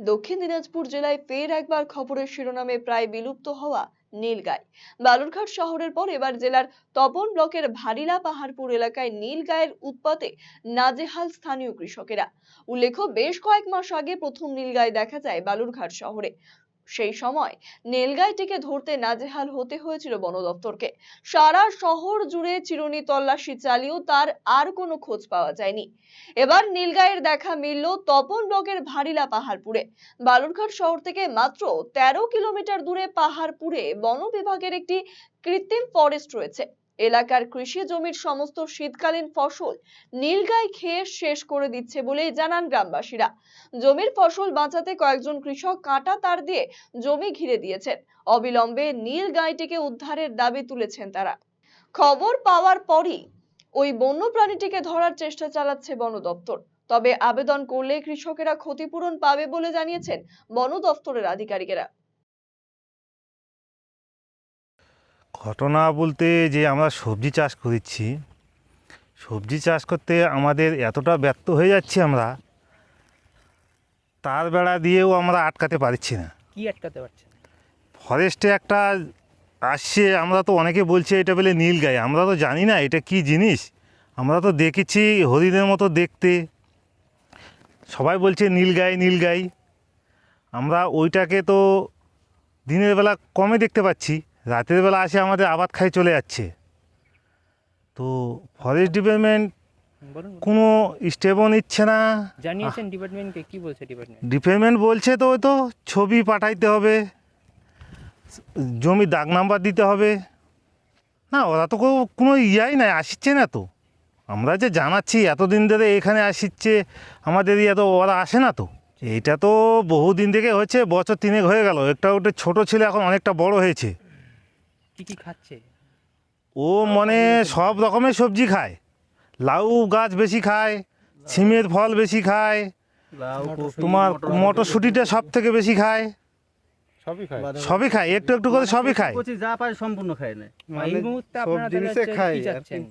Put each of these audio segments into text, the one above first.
দক্ষিণ দিনাজপুর জেলায় ফের একবার খবরের শিরোনামে প্রায় বিলুপ্ত হওয়া নীলগাই। বালুরঘাট শহরের পর এবার জেলার তপন ব্লকের ভারিলা পাহাড়পুর এলাকায় নীলগায়ের উৎপাতে নাজেহাল স্থানীয় কৃষকেরা। উল্লেখ্য, বেশ কয়েক মাস আগে প্রথম নীলগাই দেখা যায় বালুরঘাট শহরে। সেই সময় নীলগাইটিকে ধরতে নাজেহাল হতে হয়েছিল বন দপ্তরকে। সারা শহর জুড়ে চিরুনি তল্লাশি চালিয়েও তার আর কোনো খোঁজ পাওয়া যায়নি। এবার নীলগাইয়ের দেখা মিলল তপন ব্লকের ভারিলা পাহাড়পুরে। বালুরঘাট শহর থেকে মাত্র তেরো কিলোমিটার দূরে পাহাড়পুরে বন বিভাগের একটি কৃত্রিম ফরেস্ট রয়েছে। এলাকার কৃষি জমির সমস্ত শীতকালীন ফসল নীলগাই খেয়ে শেষ করে দিচ্ছে বলেই জানান গ্রামবাসীরা। জমির ফসল বাঁচাতে কয়েকজন কৃষক কাঁটা তার দিয়ে জমি ঘিরে দিয়েছেন। অবিলম্বে নীল গাইটিকে উদ্ধারের দাবি তুলেছেন তারা। খবর পাওয়ার পরই ওই বন্য প্রাণীটিকে ধরার চেষ্টা চালাচ্ছে বন দপ্তর। তবে আবেদন করলে কৃষকেরা ক্ষতিপূরণ পাবে বলে জানিয়েছেন বন দপ্তরের আধিকারিকেরা। ঘটনা বলতে যে আমরা সবজি চাষ করেছি সবজি চাষ করতে আমাদের এতটা ব্যর্থ হয়ে যাচ্ছি আমরা তার বেড়া দিয়েও আমরা আটকাতে পারছি না। কি আটকাতে পারছেন ফরেস্টে একটা আসছে আমরা তো অনেকে বলছে এটা বলে নীল গাই আমরা তো জানি না এটা কি জিনিস আমরা তো দেখেছি হরিণের মতো দেখতে। সবাই বলছে নীল গাই নীল গাই আমরা ওইটাকে তো দিনের বেলা কমে দেখতে পাচ্ছি। রাতের বেলা আসে আমাদের আবাদ খাই চলে যাচ্ছে। তো ফরেস্ট ডিপার্টমেন্ট কোনো স্টেপও নিচ্ছে না। জানিয়েছেন ডিপার্টমেন্টকে কি? বলছে ডিপার্টমেন্ট ডিপার্টমেন্ট বলছে তো ওই তো ছবি পাঠাইতে হবে জমি দাগ নাম্বার দিতে হবে। না ওরা তো কোনো- ইয়াই নাই আসছে না তো। আমরা যে জানাচ্ছি এতদিন ধরে এখানে আসছে আমাদের ইয়ে তো ওরা আসে না তো। এইটা তো বহুদিন থেকে হয়েছে বছর তিনেক হয়ে গেল। একটা ওটা ছোটো ছিল এখন অনেকটা বড় হয়েছে। কি কি খাচ্ছে? ও মানে সব রকমের সবজি খায়। লাউ গাছ বেশি খায় সিমের ফল বেশি খায় তোমার মটরশুঁটিটা সব থেকে বেশি খায়। সবই খায়। সবই খায় একটু একটু করে সবই খায়। যা পায় সম্পূর্ণ খায় না। খায়। চাচ্ছেন?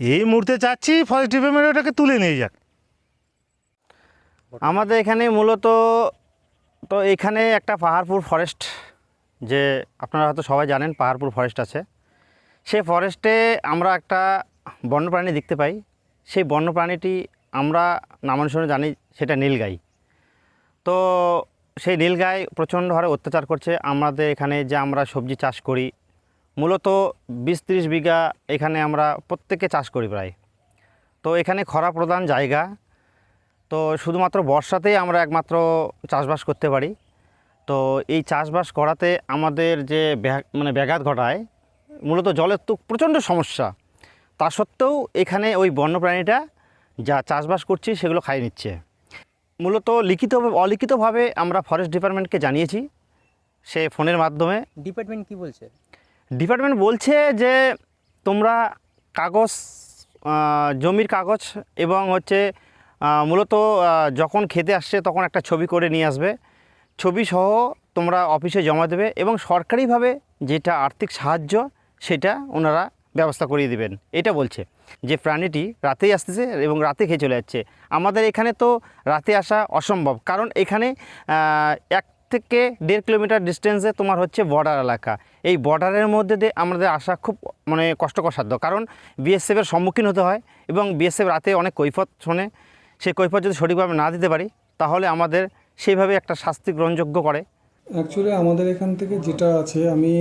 এই মুহূর্তে চাচ্ছি ফরেস্ট ডিপার্টমেন্ট ওটাকে তুলে নিয়ে যাক। আমাদের এখানে মূলত তো এখানে একটা পাহাড়পুর ফরেস্ট যে আপনারা হয়তো সবাই জানেন পাহাড়পুর ফরেস্ট আছে। সেই ফরেস্টে আমরা একটা বন্যপ্রাণী দেখতে পাই। সেই বন্যপ্রাণীটি আমরা নামানুসারে জানি সেটা নীলগাই। তো সেই নীলগাই প্রচণ্ড হারে অত্যাচার করছে। আমাদের এখানে যে আমরা সবজি চাষ করি, মূলত বিশ ত্রিশ বিঘা এখানে আমরা প্রত্যেকে চাষ করি প্রায়। তো এখানে খরা প্রধান জায়গা। তো শুধুমাত্র বর্ষাতেই আমরা একমাত্র চাষবাস করতে পারি। তো এই চাষবাস করাতে আমাদের যে মানে ব্যাঘাত ঘটায় মূলত জলের তো প্রচণ্ড সমস্যা। তা সত্ত্বেও এখানে ওই বন্যপ্রাণীটা যা চাষবাস করছি সেগুলো খাই নিচ্ছে। মূলত লিখিত অলিখিতভাবে আমরা ফরেস্ট ডিপার্টমেন্টকে জানিয়েছি সে ফোনের মাধ্যমে। ডিপার্টমেন্ট কি বলছে? ডিপার্টমেন্ট বলছে যে তোমরা কাগজ জমির কাগজ এবং হচ্ছে মূলত যখন খেতে আসছে তখন একটা ছবি করে নিয়ে আসবে। ছবি সহ তোমরা অফিসে জমা দেবে এবং সরকারিভাবে যেটা আর্থিক সাহায্য, সেটা ওনারা ব্যবস্থা করিয়ে দিবেন। এটা বলছে যে, প্রাণীটি রাতেই আসতেছে এবং রাতে খেয়ে চলে যাচ্ছে। আমাদের এখানে তো রাতে আসা অসম্ভব, কারণ এখানে এক থেকে দেড় কিলোমিটার ডিস্টেন্সে তোমার হচ্ছে বর্ডার এলাকা। এই বর্ডারের মধ্যে দিয়ে আমাদের আসা খুব মানে কষ্টকর সাধ্য কারণ বিএসএফের সম্মুখীন হতে হয় এবং বিএসএফ রাতে অনেক কৈফত শোনে। সেই কৈফত যদি সঠিকভাবে না দিতে পারি, তাহলে আমাদের সেইভাবে একটা শাস্তি গ্রহণযোগ্য করে? অ্যাকচুয়ালি আমাদের এখান থেকে যেটা আছে, আমি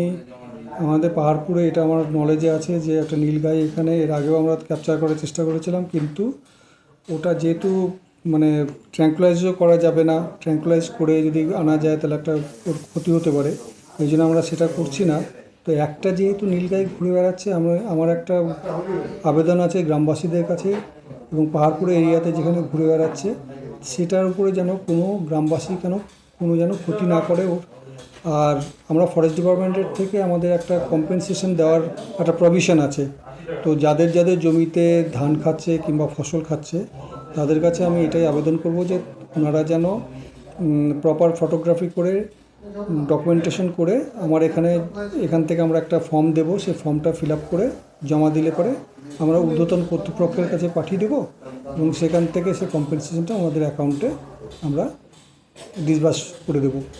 আমাদের পাহাড়পুরে, এটা আমার নলেজে আছে যে একটা নীলগাই এখানে, এর আগেও আমরা ক্যাপচার করার চেষ্টা করেছিলাম, কিন্তু ওটা যেহেতু মানে ট্র্যাঙ্কুলাইজও করা যাবে না ট্র্যাঙ্কুলাইজ করে যদি আনা যায়, তাহলে একটা ওর ক্ষতি হতে পারে, এই জন্য আমরা সেটা করছি না। তো একটা যেহেতু নীলগাই ঘুরে বেড়াচ্ছে, আমরা, আমার একটা আবেদন আছে গ্রামবাসীদের কাছে এবং পাহাড়পুর এরিয়াতে যেখানে ঘুরে বেড়াচ্ছে সেটার উপরে যেন কোনো গ্রামবাসী কেন কোনো যেন ক্ষতি না করে ওর। আর আমরা ফরেস্ট ডিপার্টমেন্টের থেকে আমাদের একটা কম্পেনসেশন দেওয়ার একটা প্রভিশন আছে। তো যাদের যাদের জমিতে ধান খাচ্ছে কিংবা ফসল খাচ্ছে, তাদের কাছে আমি এটাই আবেদন করব যে ওনারা যেন প্রপার ফটোগ্রাফি করে ডকুমেন্টেশন করে আমার এখানে, এখান থেকে আমরা একটা ফর্ম দেব। সেই ফর্মটা ফিল আপ করে জমা দিলে পরে আমরা ঊর্ধ্বতন কর্তৃপক্ষের কাছে পাঠিয়ে দেবো এবং সেখান থেকে সে কম্পেনসেশনটা আমাদের অ্যাকাউন্টে আমরা ডিসবাস করে দেবো।